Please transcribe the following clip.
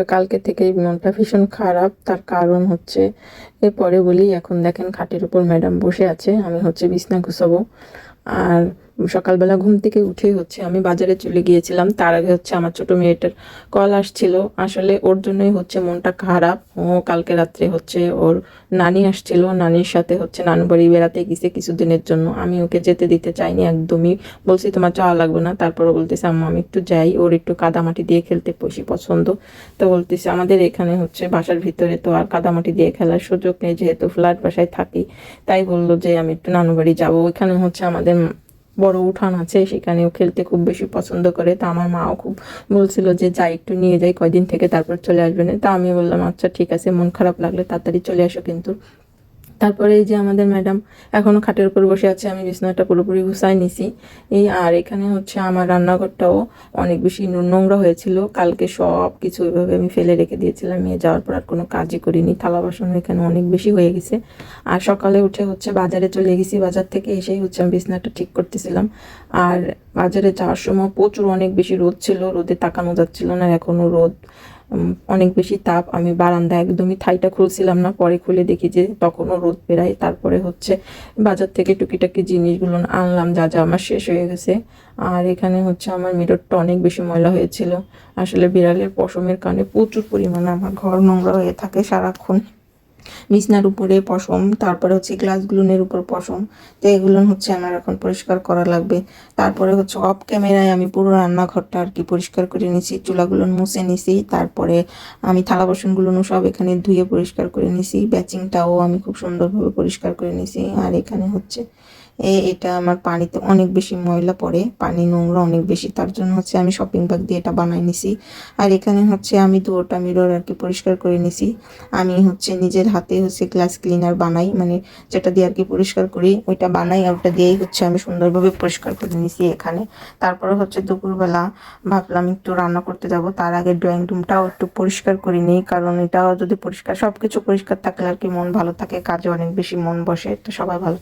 তো কালকে থেকে মনটা ভীষণ খারাপ। তার কারণ হচ্ছে, এরপরে বলি, এখন দেখেন খাটের উপর ম্যাডাম বসে আছে, আমি হচ্ছে বিছনা গুছাবো। আর সকালবেলা ঘুম থেকে উঠেই হচ্ছে আমি বাজারে চলে গিয়েছিলাম। তার আগে হচ্ছে আমার ছোট মেয়েটার কল আসছিল। আসলে ওর জন্যই হচ্ছে মনটা খারাপ। ও কালকে রাত্রে হচ্ছে ওর নানি আসছিল। নানির সাথে হচ্ছে নানু বাড়ি বেড়াতে গেছে কিছুদিনের জন্য। আমি ওকে যেতে দিতে চাইনি একদমই। বলছি, তোমার চাওয়া লাগবে না। তারপরে বলতেছে, আম্মা, আমি একটু যাই। ওর একটু কাদামাটি দিয়ে খেলতে বেশি পছন্দ। তো বলতেছে, আমাদের এখানে হচ্ছে বাসার ভিতরে তো আর কাদামাটি দিয়ে খেলার সুযোগ নেই। যেহেতু ফ্ল্যাট বাসায় থাকি, তাই বলল যে আমি একটু নানু বাড়ি যাব। ওইখানে হচ্ছে আমাদের বড় উঠান আছে, সেখানেও খেলতে খুব বেশি পছন্দ করে। তা আমার মাও খুব বলছিল যে যাই একটু নিয়ে যাই, কয়দিন থেকে তারপর চলে আসবে। না তা আমি বললাম আচ্ছা ঠিক আছে, মন খারাপ লাগলে তাড়াতাড়ি চলে আসো কিন্তু। তারপরে এই যে আমাদের ম্যাডাম এখনও খাটের উপর বসে আছে, আমি বিছানাটা পুরোপুরি গুছাই নিছি। এই আর এখানে হচ্ছে আমার রান্নাঘরটাও অনেক বেশি নোংরা হয়েছিল। কালকে সব কিছু ওইভাবে আমি ফেলে রেখে দিয়েছিলাম। মেয়ে যাওয়ার পর আর কোনো কাজই করিনি। থালা বাসন এখানে অনেক বেশি হয়ে গেছে। আর সকালে উঠে হচ্ছে বাজারে চলে গেছি। বাজার থেকে এসেই হচ্ছে আমি বিছানাটা ঠিক করতেছিলাম। আর বাজারে যাওয়ার সময় প্রচুর অনেক বেশি রোদ ছিল। রোদে তাকানো যাচ্ছিল না। এখনও রোদ অনেক বেশি তাপ। আমি বারান্দা একদমই থাইটা খুলছিলাম না। পরে খুলে দেখি যে তখনও রোদ বেরায় তারপরে হচ্ছে বাজার থেকে টুকিটাকি জিনিসগুলো আনলাম। যা যা আমার শেষ হয়ে গেছে। আর এখানে হচ্ছে আমার মিররটা অনেক বেশি ময়লা হয়েছিল। আসলে বিড়ালের পশমের কারণে প্রচুর পরিমাণে আমার ঘর নোংরা হয়ে থাকে সারাক্ষণ। বিছনার উপরে পশম, তারপরে হচ্ছে গ্লাসগুলোনের উপর পশম। তো এগুলো হচ্ছে আমার এখন পরিষ্কার করা লাগবে। তারপরে হচ্ছে অফ ক্যামেরায় আমি পুরো রান্নাঘরটা আর কি পরিষ্কার করে নিছি, চুলাগুলো মুছে নিছি, তারপরে আমি থালা বাসনগুলো সব এখানে ধুয়ে পরিষ্কার করে নিছি। ব্যাচিংটাও আমি খুব সুন্দরভাবে পরিষ্কার করে নিছি। আর এখানে হচ্ছে এটা আমার পানিতে অনেক বেশি ময়লা পড়ে, পানি নোংরা অনেক বেশি, তার জন্য হচ্ছে আমি শপিং ব্যাগ দিয়ে এটা বানাই নিছি। আর এখানে হচ্ছে আমি দুটা মিরর আর কি পরিষ্কার করে নিছি। আমি হচ্ছে নিজের হাতে হচ্ছে গ্লাস ক্লিনার বানাই মানে যেটা দিয়ে আর কি পরিষ্কার করি, ওইটা বানাই আর ওটা দিয়েই হচ্ছে আমি সুন্দরভাবে পরিষ্কার করে নিছি এখানে। তারপরে হচ্ছে দুপুরবেলা ভাবলাম একটু রান্না করতে যাব, তার আগে ড্রয়িং রুমটাও একটু পরিষ্কার করে নিই, কারণ এটাও যদি পরিষ্কার সব কিছু পরিষ্কার থাকলে আর কি মন ভালো থাকে, কাজে অনেক বেশি মন বসে, তো সবাই ভালো